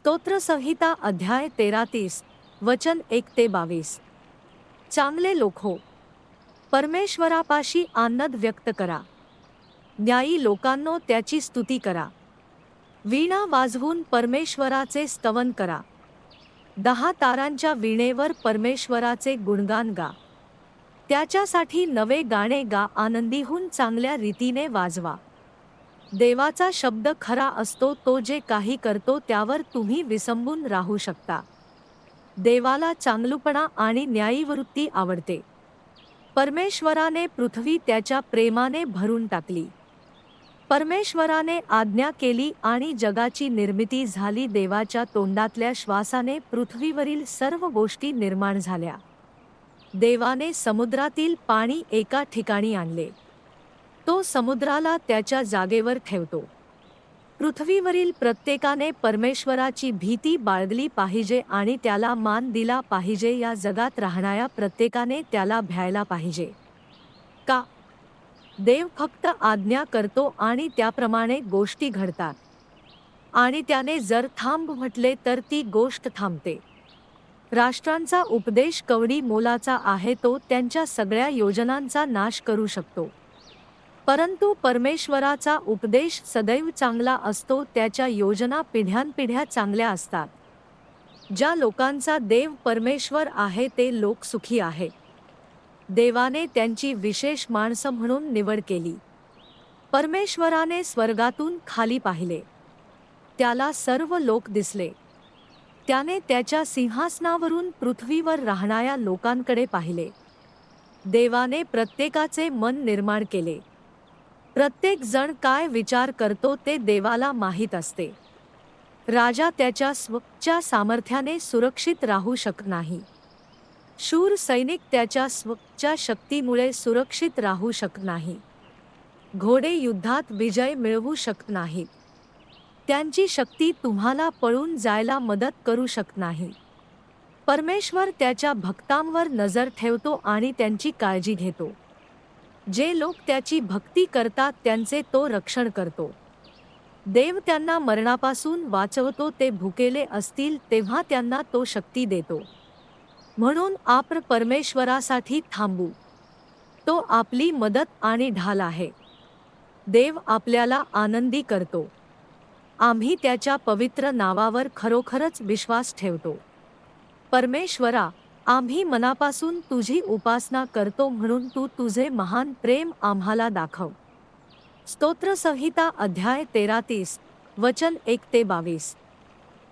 स्तोत्रसंहिता अध्याय तेरा तीस वचन एक ते बावीस. चांगले लोखो परमेश्वरापाशी आनंद व्यक्त करा. न्यायी लोकांनो त्याची स्तुती करा. वीणा वाजवून परमेश्वराचे स्तवन करा. दहा तारांच्या वीणेवर परमेश्वराचे गुणगान गा. त्याच्यासाठी नवे गाणे गा आनंदीहून चांगल्या रीतीने वाजवा. देवाचा शब्द खरा असतो तो जे काही करतो त्यावर तुम्ही विसंबून राहू शकता. देवाला चांगलुपणा आणि न्यायीवृत्ती आवडते. परमेश्वराने पृथ्वी त्याच्या प्रेमाने भरून टाकली. परमेश्वराने आज्ञा केली आणि जगाची निर्मिती झाली देवाच्या तोंडातल्या श्वासाने पृथ्वीवरील सर्व गोष्टी निर्माण झाल्या. देवाने समुद्रातील पाणी एका ठिकाणी आणले. तो समुद्राला त्याच्या जागेवर ठेवतो. पृथ्वीवरील प्रत्येकाने परमेश्वराची भीती बाळगली पाहिजे आणि त्याला मान दिला पाहिजे या जगात राहणाऱ्या प्रत्येकाने त्याला भ्यायला पाहिजे. का? देव फक्त आज्ञा करतो आणि त्याप्रमाणे गोष्टी घडतात. आणि त्याने जर थांब म्हटले तर ती गोष्ट थांबते. राष्ट्रांचा उपदेश कवडी मोलाचा आहे तो त्यांच्या सगळ्या योजनांचा नाश करू शकतो. परंतु परमेश्वराचा उपदेश सदैव चांगला असतो त्याच्या योजना पिढ्यानपिढ्या चांगल्या असतात. ज्या लोकांचा देव परमेश्वर आहे ते लोक सुखी आहे. देवाने त्यांची विशेष माणसं म्हणून निवड केली. परमेश्वराने स्वर्गातून खाली पाहिले. त्याला सर्व लोक दिसले. त्याने त्याच्या सिंहासनावरून पृथ्वीवर राहणाऱ्या लोकांकडे पाहिले. देवाने प्रत्येकाचे मन निर्माण केले. प्रत्येक जण काय विचार करतो ते देवाला माहीत असते. राजा त्याच्या स्वच्या सामर्थ्याने सुरक्षित राहू शकत नाही. शूर सैनिक त्याच्या स्वच्या शक्तीमुळे सुरक्षित राहू शकत नाही. घोडे युद्धात विजय मिळवू शकत नाहीत. त्यांची शक्ती तुम्हाला पळून जायला मदत करू शकत नाही. परमेश्वर त्याच्या भक्तांवर नजर ठेवतो आणि त्यांची काळजी घेतो. जे लोक त्याची भक्ती करतात त्यांचे तो रक्षण करतो. देव त्यांना मरणापासून वाचवतो ते भुकेले असतील तेव्हा त्यांना तो शक्ती देतो. म्हणून आपण परमेश्वरासाठी थांबू. तो आपली मदत आणि ढाल आहे. देव आपल्याला आनंदी करतो. आम्ही त्याच्या पवित्र नावावर खरोखरच विश्वास ठेवतो. परमेश्वरा आम्ही मनापासून तुझी उपासना करतो म्हणून तू तुझे महान प्रेम आम्हाला दाखव. स्तोत्रसंहिता अध्याय तेरा तीस वचन एक ते बावीस.